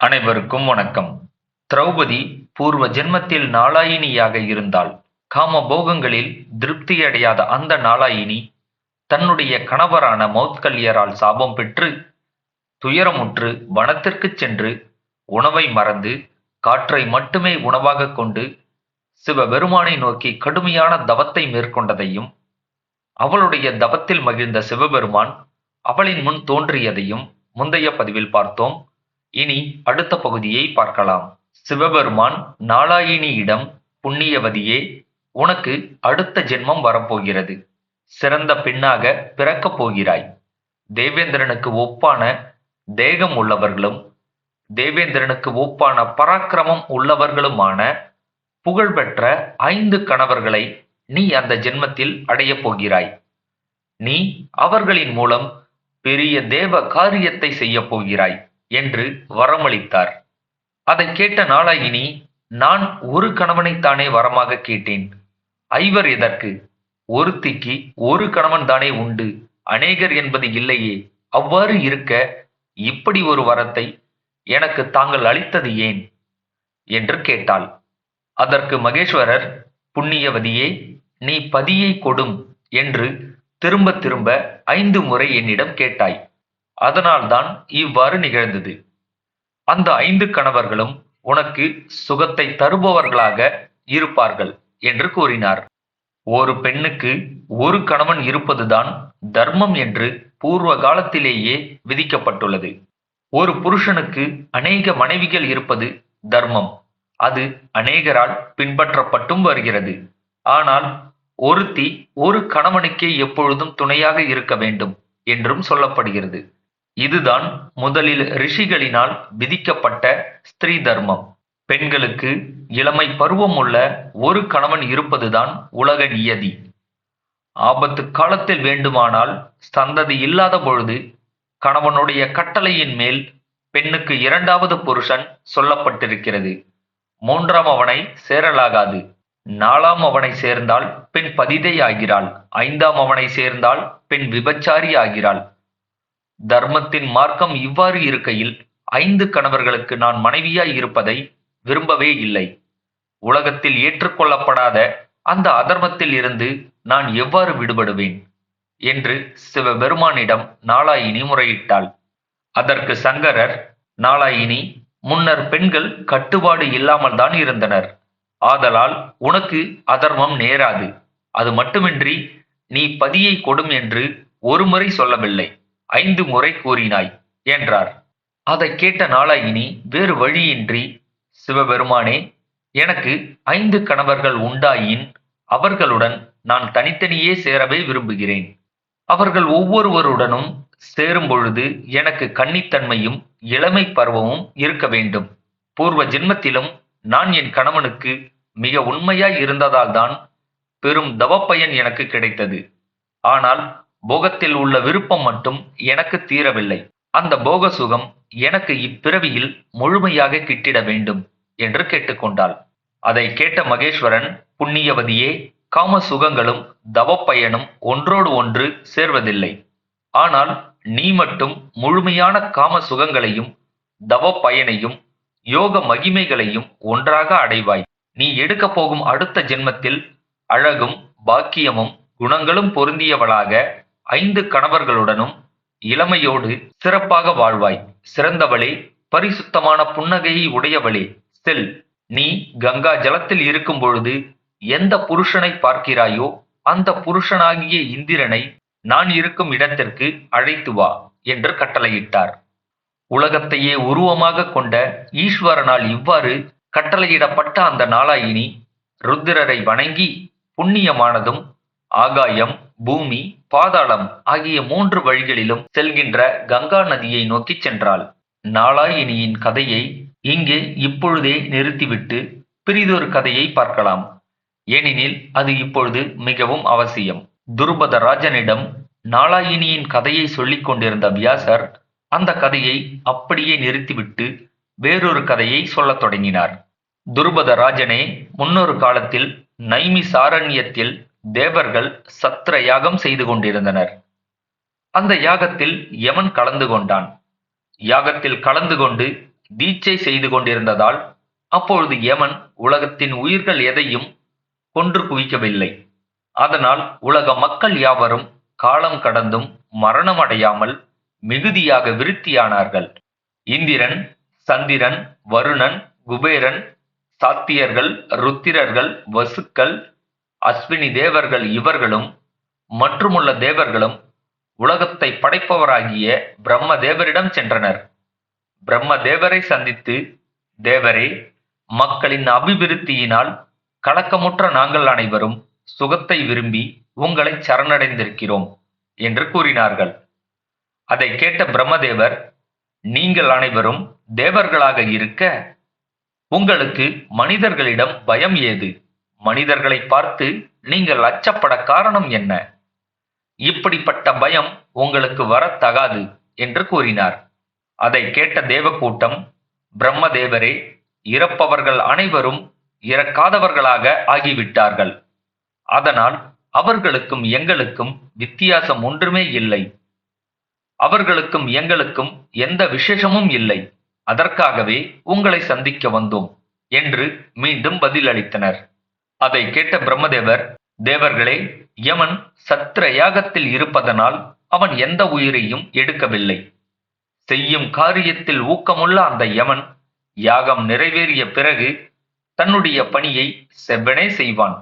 அனைவருக்கும் வணக்கம். திரௌபதி பூர்வ ஜென்மத்தில் நாளாயினியாக இருந்தாள். காம போகங்களில் திருப்தியடையாத அந்த நாளாயினி தன்னுடைய கணவரான மௌத்கல்யரால் சாபம் பெற்று துயரமுற்று வனத்திற்குச் சென்று உணவை மறந்து காற்றை மட்டுமே உணவாகக் கொண்டு சிவபெருமானை நோக்கி கடுமையான தவத்தை மேற்கொண்டதையும் அவளுடைய தவத்தில் மகிழ்ந்த சிவபெருமான் அவளின் முன் தோன்றியதையும் முந்தைய பதிவில் பார்த்தோம். இனி அடுத்த பகுதியை பார்க்கலாம். சிவபெருமான் நாலாயினியிடம் புண்ணியவதியே உனக்கு அடுத்த ஜென்மம் வரப்போகிறது. சிறந்த பெண்ணாக பிறக்கப் போகிறாய். தேவேந்திரனுக்கு ஒப்பான தேகம் உள்ளவர்களும் தேவேந்திரனுக்கு ஒப்பான பராக்கிரமம் உள்ளவர்களுமான புகழ்பெற்ற ஐந்து கணவர்களை நீ அந்த ஜென்மத்தில் அடையப் போகிறாய். நீ அவர்களின் மூலம் பெரிய தேவ காரியத்தை செய்யப் போகிறாய். என்று வரமளித்தார். அதை கேட்ட நாளாயினி நான் ஒரு கணவனைத்தானே வரமாக கேட்டேன். ஐவர் எதற்கு? ஒருத்திக்கு ஒரு கணவன் தானே உண்டு. அநேகர் என்பது இல்லையே. அவ்வாறு இருக்க இப்படி ஒரு வரத்தை எனக்கு தாங்கள் அளித்தது ஏன்? என்று கேட்டாள். அதற்கு மகேஸ்வரர் புண்ணியவதியே நீ பதியை கொடும் என்று திரும்ப திரும்ப ஐந்து முறை என்னிடம் கேட்டாய். அதனால்தான் இவ்வாறு நிகழ்ந்தது. அந்த ஐந்து கணவர்களும் உனக்கு சுகத்தை தருபவர்களாக இருப்பார்கள் என்று கூறினார். ஒரு பெண்ணுக்கு ஒரு கணவன் இருப்பதுதான் தர்மம் என்று பூர்வ காலத்திலேயே விதிக்கப்பட்டுள்ளது. ஒரு புருஷனுக்கு அநேக மனைவிகள் இருப்பது தர்மம். அது அநேகரால் பின்பற்றப்பட்டும் வருகிறது. ஆனால் ஒருத்தி ஒரு கணவனுக்கே எப்பொழுதும் துணையாக இருக்க வேண்டும் என்றும் சொல்லப்படுகிறது. இதுதான் முதலில் ரிஷிகளினால் விதிக்கப்பட்ட ஸ்திரீ தர்மம். பெண்களுக்கு இளமை பருவம் உள்ள ஒரு கணவன் இருப்பதுதான் உலக நியதி. ஆபத்து காலத்தில் வேண்டுமானால் சந்ததி இல்லாத பொழுது கணவனுடைய கட்டளையின் மேல் பெண்ணுக்கு இரண்டாவது புருஷன் சொல்லப்பட்டிருக்கிறது. மூன்றாம் அவனை சேரலாகாது. நாலாம் அவனை சேர்ந்தால் பெண் பதிதை ஆகிறாள் ஐந்தாம் அவனை சேர்ந்தால் பெண் விபச்சாரி ஆகிறாள். தர்மத்தின் மார்க்கம் இவ்வாறு இருக்கையில் ஐந்து கணவர்களுக்கு நான் மனைவியாய் இருப்பதை விரும்பவே இல்லை. உலகத்தில் ஏற்றுக்கொள்ளப்படாத அந்த அதர்மத்தில் இருந்து நான் எவ்வாறு விடுபடுவேன்? என்று சிவபெருமானிடம் நாளாயினி முறையிட்டாள். அதற்கு சங்கரர் நாளாயினி முன்னர் பெண்கள் கட்டுப்பாடு இல்லாமல் தான் இருந்தனர். ஆதலால் உனக்கு அதர்மம் நேராது. அது மட்டுமின்றி நீ பதியை கொடும் என்று ஒரு முறை சொல்லவில்லை. ஐந்து முறை கூறினாய் என்றார். அதை கேட்ட நாளாயினி வேறு வழியின்றி சிவபெருமானே எனக்கு ஐந்து கணவர்கள் உண்டாயின் அவர்களுடன் நான் தனித்தனியே சேரவே விரும்புகிறேன். அவர்கள் ஒவ்வொருவருடனும் சேரும் பொழுது எனக்கு கன்னித்தன்மையும் இளமை பருவமும் இருக்க வேண்டும். பூர்வ ஜென்மத்திலும் நான் என் கணவனுக்கு மிக உண்மையாய் இருந்ததால்தான் பெரும் தவப்பயன் எனக்கு கிடைத்தது. ஆனால் போகத்தில் உள்ள விருப்பம் மட்டும் எனக்கு தீரவில்லை. அந்த போக சுகம் எனக்கு இப்பிறவியில் முழுமையாக கிட்டிட வேண்டும் என்று கேட்டுக்கொண்டாள். அதை கேட்ட மகேஸ்வரன் புண்ணியவதியே காம சுகங்களும் தவப்பயனும் ஒன்றோடு ஒன்று சேர்வதில்லை. ஆனால் நீ மட்டும் முழுமையான காம சுகங்களையும் தவ பயனையும் யோக மகிமைகளையும் ஒன்றாக அடைவாய். நீ எடுக்க போகும் அடுத்த ஜென்மத்தில் அழகும் பாக்கியமும் குணங்களும் பொருந்தியவளாக ஐந்து கணவர்களுடனும் இளமையோடு சிறப்பாக வாழ்வாய். சிறந்தவளே பரிசுத்தமான புன்னகையை உடையவளே. செல் நீ கங்கா ஜலத்தில் இருக்கும் பொழுது எந்த புருஷனை பார்க்கிறாயோ அந்த புருஷனாகிய இந்திரனை நான் இருக்கும் இடத்திற்கு அழைத்து வா என்று கட்டளையிட்டார். உலகத்தையே உருவமாக கொண்ட ஈஸ்வரனால் இவ்வாறு கட்டளையிடப்பட்ட அந்த நாளாயினி ருத்திரரை வணங்கி புண்ணியமானதும் ஆகாயம் பூமி பாதாளம் ஆகிய மூன்று வழிகளிலும் செல்கின்ற கங்கா நதியை நோக்கிச் சென்றாள். நாளாயினியின் கதையை இங்கே இப்பொழுதே நிறுத்திவிட்டு பிரிதொரு கதையை பார்க்கலாம். ஏனெனில் அது இப்பொழுது மிகவும் அவசியம். துருபத ராஜனிடம் நாளாயினியின் கதையை சொல்லிக் கொண்டிருந்த வியாசர் அந்த கதையை அப்படியே நிறுத்திவிட்டு வேறொரு கதையை சொல்லத் தொடங்கினார். துருபத ராஜனே முன்னொரு காலத்தில் நைமி சாரண்யத்தில் தேவர்கள் சத்திர யாகம் செய்து கொண்டிருந்தனர். அந்த யாகத்தில் யமன் கலந்து கொண்டான். யாகத்தில் கலந்து கொண்டு தீட்சை செய்து கொண்டிருந்ததால் அப்பொழுது யமன் உலகத்தின் உயிர்கள் எதையும் கொன்று குவிக்கவில்லை. அதனால் உலக மக்கள் யாவரும் காலம் கடந்தும் மரணமடையாமல் மிகுதியாக விருத்தியானார்கள். இந்திரன் சந்திரன் வருணன் குபேரன் சாத்தியர்கள் ருத்திரர்கள் வசுக்கள் அஸ்வினி தேவர்கள் இவர்களும் மற்றுமுள்ள தேவர்களும் உலகத்தை படைப்பவராகிய பிரம்ம தேவரிடம் சென்றனர். பிரம்ம தேவரை சந்தித்து தேவரே மக்களின் அபிவிருத்தியினால் கலக்கமுற்ற நாங்கள் அனைவரும் சுகத்தை விரும்பி உங்களை சரணடைந்திருக்கிறோம் என்று கூறினார்கள். அதை கேட்ட பிரம்மதேவர் நீங்கள் அனைவரும் தேவர்களாக இருக்க உங்களுக்கு மனிதர்களிடம் பயம் ஏது? மனிதர்களை பார்த்து நீங்கள் அச்சப்பட காரணம் என்ன? இப்படிப்பட்ட பயம் உங்களுக்கு வரத்தகாது என்று கூறினார். அதை கேட்ட தேவக்கூட்டம் பிரம்மதேவரே இறப்பவர்கள் அனைவரும் இறக்காதவர்களாக ஆகிவிட்டார்கள். அதனால் அவர்களுக்கும் எங்களுக்கும் வித்தியாசம் ஒன்றுமே இல்லை. அவர்களுக்கும் எங்களுக்கும் எந்த விசேஷமும் இல்லை. அதற்காகவே உங்களை சந்திக்க வந்தோம் என்று மீண்டும் பதிலளித்தனர். அதை கேட்ட பிரம்மதேவர் தேவர்களே யமன் சத்திர யாகத்தில் இருப்பதனால் அவன் எந்த உயிரையும் எடுக்கவில்லை. செய்யும் காரியத்தில் ஊக்கமுள்ள அந்த யமன் யாகம் நிறைவேறிய பிறகு தன்னுடைய பணியை செவ்வனே செய்வான்.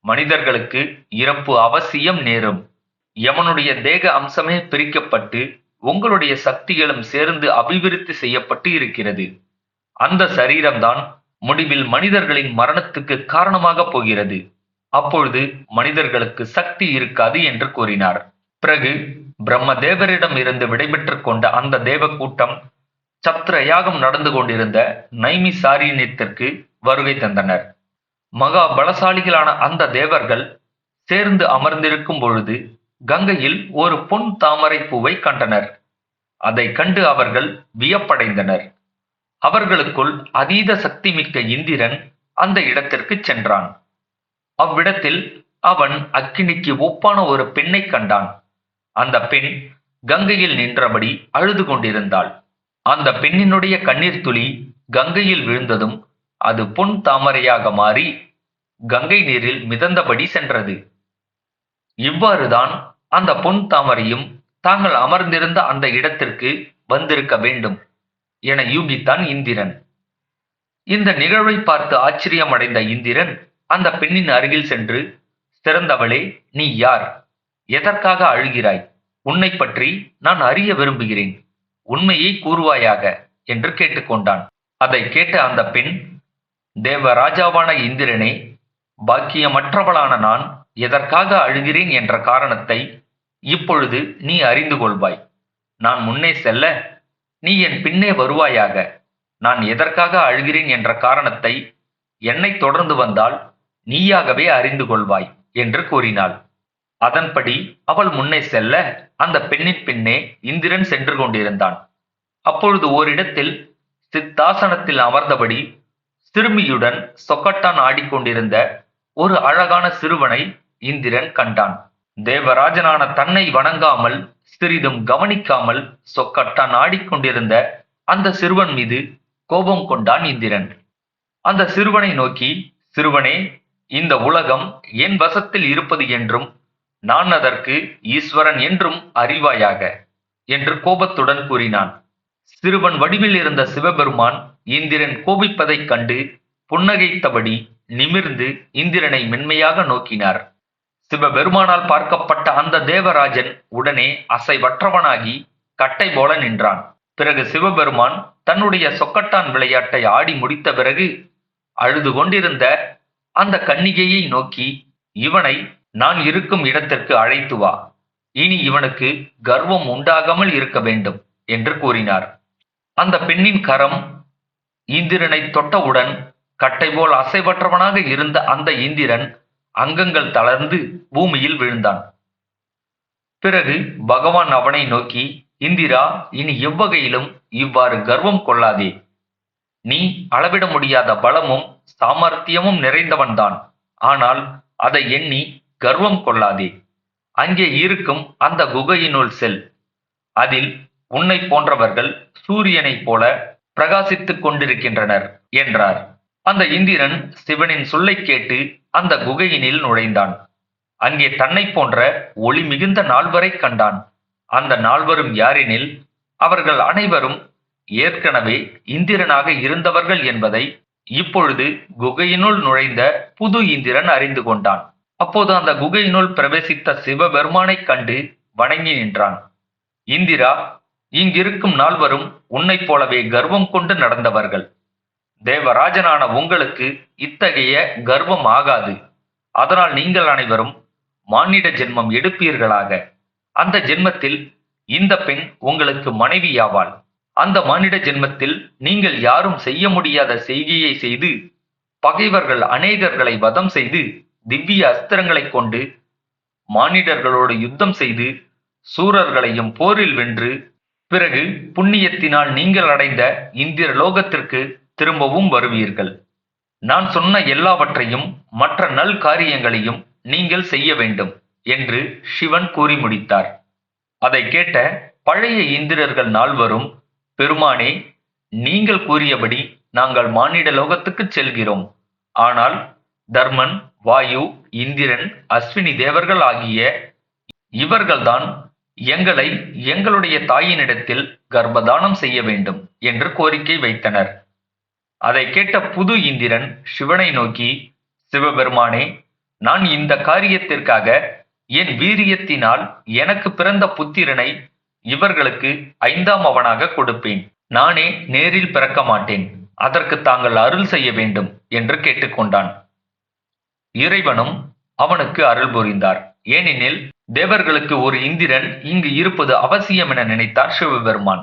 மனிதர்களுக்கு இறப்பு அவசியம் நேரும். யமனுடைய தேக அம்சமே பிரிக்கப்பட்டு உங்களுடைய சக்திகளும் சேர்ந்து அபிவிருத்தி செய்யப்பட்டு இருக்கிறது. அந்த சரீரம்தான் முடிவில் மனிதர்களின் மரணத்துக்கு காரணமாக போகிறது. அப்பொழுது மனிதர்களுக்கு சக்தி இருக்காது என்று கூறினார். பிறகு பிரம்மதேவரிடம் இருந்து விடைபெற்றுக் கொண்ட அந்த தேவ கூட்டம் சத்திர யாகம் நடந்து கொண்டிருந்த நைமி சாரியனியத்திற்கு வருகை தந்தனர். மகா பலசாலிகளான அந்த தேவர்கள் சேர்ந்து அமர்ந்திருக்கும் பொழுது கங்கையில் ஒரு பொன் தாமரை பூவை கண்டனர். அதை கண்டு அவர்கள் வியப்படைந்தனர். அவர்களுக்குள் அதீத சக்தி மிக்க இந்திரன் அந்த இடத்திற்கு சென்றான். அவ்விடத்தில் அவன் அக்கினிக்கு ஒப்பான ஒரு பெண்ணை கண்டான். அந்த பெண் கங்கையில் நின்றபடி அழுது கொண்டிருந்தாள். அந்த பெண்ணினுடைய கண்ணீர் துளி கங்கையில் விழுந்ததும் அது பொன் தாமரையாக மாறி கங்கை நீரில் மிதந்தபடி சென்றது. இவ்வாறுதான் அந்த பொன் தாமரையும் தாங்கள் அமர்ந்திருந்த அந்த இடத்திற்கு வந்திருக்க வேண்டும். என யூகித்தான் இந்திரன். இந்த நிகழ்வை பார்த்து ஆச்சரியமடைந்த இந்திரன் அந்த பெண்ணின் அருகில் சென்று சிறந்தவளே நீ யார்? எதற்காக அழுகிறாய்? உன்னை பற்றி நான் அறிய விரும்புகிறேன். உண்மையை கூறுவாயாக? என்று கேட்டுக்கொண்டான். அதை கேட்ட அந்த பெண் தேவராஜாவான இந்திரனே பாக்கியமற்றவளான நான் எதற்காக அழுகிறேன்? என்ற காரணத்தை இப்பொழுது நீ அறிந்து கொள்வாய். நான் முன்னே செல்ல நீ என் பின்னே வருவாயாக. நான் எதற்காக அழுகிறேன் என்ற காரணத்தை என்னை தொடர்ந்து வந்தால் நீயாகவே அறிந்து கொள்வாய் என்று கூறினாள். அதன்படி அவள் முன்னே செல்ல அந்த பெண்ணின் பின்னே இந்திரன் சென்று கொண்டிருந்தான். அப்பொழுது ஓரிடத்தில் சித்தாசனத்தில் அமர்ந்தபடி சிறுமியுடன் சொக்கட்டான் ஆடிக்கொண்டிருந்த ஒரு அழகான சிறுவனை இந்திரன் கண்டான். தேவராஜனான தன்னை வணங்காமல் சிறிதும் கவனிக்காமல் சொக்கட்டான் ஆடிக்கொண்டிருந்த அந்த சிறுவன் மீது கோபம் கொண்டான் இந்திரன். அந்த சிறுவனை நோக்கி சிறுவனே இந்த உலகம் என் வசத்தில் இருப்பது என்றும் நான் அதற்கு ஈஸ்வரன் என்றும் அறிவாயாக என்று கோபத்துடன் கூறினான். சிறுவன் வடிவில் இருந்த சிவபெருமான் இந்திரன் கோபிப்பதைக் கண்டு புன்னகைத்தபடி நிமிர்ந்து இந்திரனை மென்மையாக நோக்கினார். சிவபெருமானால் பார்க்கப்பட்ட அந்த தேவராஜன் உடனே அசைவற்றவனாகி கட்டை போல நின்றான். பிறகு சிவபெருமான் தன்னுடைய சொக்கட்டான் விளையாட்டை ஆடி முடித்த பிறகு அழுது கொண்டிருந்த அந்த கன்னிகையை நோக்கி இவனை நான் இருக்கும் இடத்திற்கு அழைத்து வா. இனி இவனுக்கு கர்வம் உண்டாகாமல் இருக்க வேண்டும் என்று கூறினார். அந்த பெண்ணின் கரம் இந்திரனை தொட்டவுடன் கட்டை போல் அசைவற்றவனாக இருந்த அந்த இந்திரன் அங்கங்கள் தளர்ந்து பூமியில் விழுந்தான். பிறகு பகவான் அவனை நோக்கி இந்திரா இனி எவ்வகையிலும் இவ்வாறு கர்வம் கொள்ளாதே. நீ அளவிட முடியாத பலமும் சாமர்த்தியமும் நிறைந்தவன்தான். ஆனால் அதை எண்ணி கர்வம் கொள்ளாதே. அங்கே இருக்கும் அந்த குகையினுள் செல். அதில் உன்னை போன்றவர்கள் சூரியனைப் போல பிரகாசித்துக் கொண்டிருக்கின்றனர் என்றார். அந்த இந்திரன் சிவனின் சொல்லைக் கேட்டு அந்த குகையினில் நுழைந்தான். அங்கே தன்னை போன்ற ஒளி மிகுந்த நால்வரை கண்டான். அந்த நால்வரும் யாரெனில் அவர்கள் அனைவரும் ஏற்கனவே இந்திரனாக இருந்தவர்கள் என்பதை இப்பொழுது குகையினுள் நுழைந்த புது இந்திரன் அறிந்து கொண்டான். அப்போது அந்த குகையினுள் பிரவேசித்த சிவபெருமானைக் கண்டு வணங்கி நின்றான். இந்திரா இங்கிருக்கும் நால்வரும் உன்னைப் போலவே கர்வம் கொண்டு நடந்தவர்கள். தேவராஜனான உங்களுக்கு இத்தகைய கர்வம் ஆகாது. அதனால் நீங்கள் அனைவரும் மானிட ஜென்மம் எடுப்பீர்களாக. அந்த ஜென்மத்தில் இந்த பெண் உங்களுக்கு மனைவியாவாள். அந்த மானிட ஜென்மத்தில் நீங்கள் யாரும் செய்ய முடியாத செய்கையை செய்து பகைவர்கள் அநேகர்களை வதம் செய்து திவ்ய அஸ்திரங்களைக் கொண்டு மானிடர்களோடு யுத்தம் செய்து சூரர்களையும் போரில் வென்று பிறகு புண்ணியத்தினால் நீங்கள் அடைந்த இந்திர லோகத்திற்கு திரும்பவும் வருவீர்கள். நான் சொன்ன எல்லாவற்றையும் மற்ற நல் காரியங்களையும் நீங்கள் செய்ய வேண்டும் என்று சிவன் கூறி முடித்தார். அதை கேட்ட பழைய இந்திரர்கள் நால்வரும் பெருமானே நீங்கள் கூறியபடி நாங்கள் மானிட லோகத்துக்கு செல்கிறோம். ஆனால் தர்மன் வாயு இந்திரன் அஸ்வினி தேவர்கள் ஆகிய இவர்கள்தான் எங்களை எங்களுடைய தாயினிடத்தில் கர்ப்பதானம் செய்ய வேண்டும் என்று கோரிக்கை வைத்தனர். அதை கேட்ட புது இந்திரன் சிவனை நோக்கி சிவபெருமானே நான் இந்த காரியத்திற்காக என் வீரியத்தினால் எனக்கு பிறந்த புத்திரனை இவர்களுக்கு ஐந்தாம் அவனாக கொடுப்பேன். நானே நேரில் பிறக்க மாட்டேன். அதற்கு தாங்கள் அருள் செய்ய வேண்டும் என்று கேட்டுக்கொண்டான். இறைவனும் அவனுக்கு அருள் புரிந்தார். ஏனெனில் தேவர்களுக்கு ஒரு இந்திரன் இங்கு இருப்பது அவசியம் என நினைத்தார் சிவபெருமான்.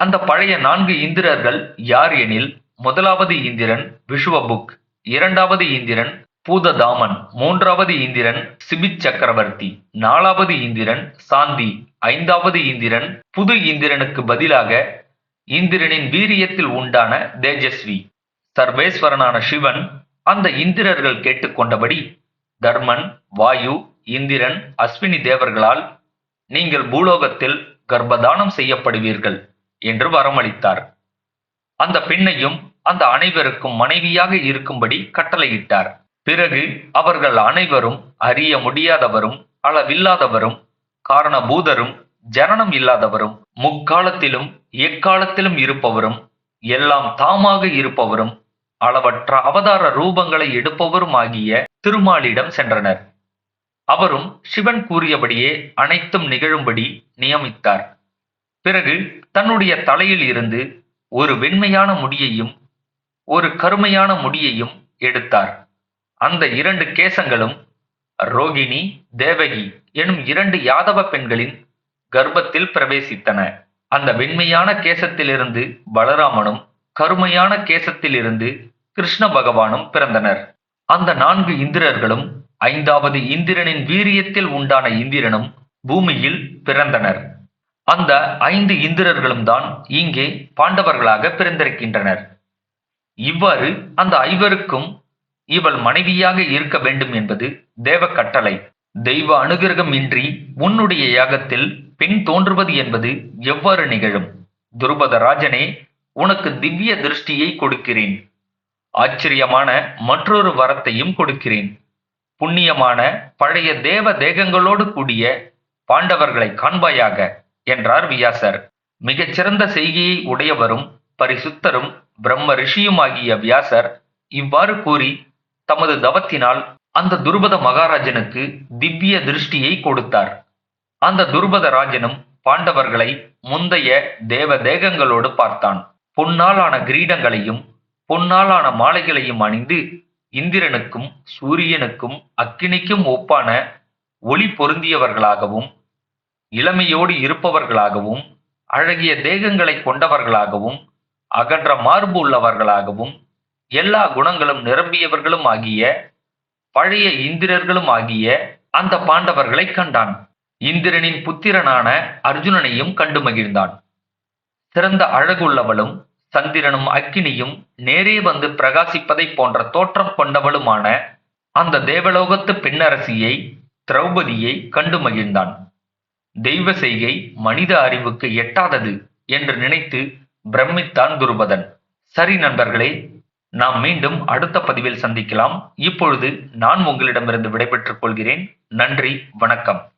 அந்த பழைய நான்கு இந்திரர்கள் யார் எனில் முதலாவது இந்திரன் விஸ்வபுக் இரண்டாவது இந்திரன் பூததாமன் மூன்றாவது இந்திரன் சிபிச் சக்கரவர்த்தி நாலாவது இந்திரன் சாந்தி ஐந்தாவது இந்திரன் புது இந்திரனுக்கு பதிலாக இந்திரனின் வீரியத்தில் உண்டான தேஜஸ்வி. சர்வேஸ்வரனான சிவன் அந்த இந்திரர்கள் கேட்டுக்கொண்டபடி தர்மன் வாயு இந்திரன் அஸ்வினி தேவர்களால் நீங்கள் பூலோகத்தில் கர்ப்பதானம் செய்யப்படுவீர்கள். என்று வரமளித்தார். அந்த பெண்ணையும் அந்த அனைவருக்கும் மனைவியாக இருக்கும்படி கட்டளையிட்டார். பிறகு அவர்கள் அனைவரும் அறிய முடியாதவரும் அளவில்லாதவரும் காரணபூதரும் ஜனனம் இல்லாதவரும் முக்காலத்திலும் எக்காலத்திலும் இருப்பவரும் எல்லாம் தாமாக இருப்பவரும் அளவற்ற அவதார ரூபங்களை எடுப்பவரும் ஆகிய திருமாலிடம் சென்றனர். அவரும் சிவன் கூறியபடியே அனைத்தும் நிகழும்படி நியமித்தார். பிறகு தன்னுடைய தலையில் இருந்து ஒரு வெண்மையான முடியையும் ஒரு கருமையான முடியையும் எடுத்தார். அந்த இரண்டு கேசங்களும் ரோகிணி தேவகி எனும் இரண்டு யாதவ பெண்களின் கர்ப்பத்தில் பிரவேசித்தன. அந்த வெண்மையான கேசத்திலிருந்து பலராமனும் கருமையான கேசத்திலிருந்து கிருஷ்ண பகவானும் பிறந்தனர். அந்த நான்கு இந்திரர்களும் ஐந்தாவது இந்திரனின் வீரியத்தில் உண்டான இந்திரனும் பூமியில் பிறந்தனர். அந்த ஐந்து இந்திரர்களும் தான் இங்கே பாண்டவர்களாக பிறந்திருக்கின்றனர். இவ்வாறு அந்த ஐவருக்கும் இவள் மனைவியாக இருக்க வேண்டும் என்பது தேவ கட்டளை தெய்வ அனுகிரகம் இன்றி உன்னுடைய யாகத்தில் பெண் தோன்றுவது என்பது எவ்வாறு நிகழும்? துருபத ராஜனே உனக்கு திவ்ய திருஷ்டியை கொடுக்கிறேன். ஆச்சரியமான மற்றொரு வரத்தையும் கொடுக்கிறேன். புண்ணியமான பழைய தேவ தேகங்களோடு கூடிய பாண்டவர்களை காண்பாயாக. என்றார் வியாசர். மிகச்சிறந்த செய்கையை உடையவரும் பரிசுத்தரும் பிரம்ம ரிஷியுமாகிய வியாசர் இவ்வாறு கூறி தமது தவத்தினால் அந்த துருபத மகாராஜனுக்கு திவ்ய திருஷ்டியை கொடுத்தார். அந்த துருபத ராஜனும் பாண்டவர்களை முந்தைய தேவ தேகங்களோடு பார்த்தான். பொன்னாலான கிரீடங்களையும் பொன்னாலான மாலைகளையும் அணிந்து இந்திரனுக்கும் சூரியனுக்கும் அக்கினிக்கும் ஒப்பான ஒளி பொருந்தியவர்களாகவும் இளமையோடு இருப்பவர்களாகவும் அழகிய தேகங்களை கொண்டவர்களாகவும் அகன்ற மார்பு உள்ளவர்களாகவும் எல்லா குணங்களும் நிரம்பியவர்களும் ஆகிய பழைய இந்திரர்களும் ஆகிய அந்த பாண்டவர்களை கண்டான். இந்திரனின் புத்திரனான அர்ஜுனனையும் கண்டு மகிழ்ந்தான். சிறந்த அழகுள்ளவளும் சந்திரனும் அக்கினியும் நேரே வந்து பிரகாசிப்பதைப் போன்ற தோற்றம் கொண்டவளுமான அந்த தேவலோகத்து பெண்ணரசியை திரௌபதியை கண்டு மகிழ்ந்தான். தெய்வ செய்கை மனித அறிவுக்கு எட்டாதது என்று நினைத்து பிரமித்தான் துருபதன். சரி நண்பர்களே நாம் மீண்டும் அடுத்த பதிவில் சந்திக்கலாம். இப்பொழுது நான் உங்களிடமிருந்து விடைபெற்றுக் கொள்கிறேன். நன்றி வணக்கம்.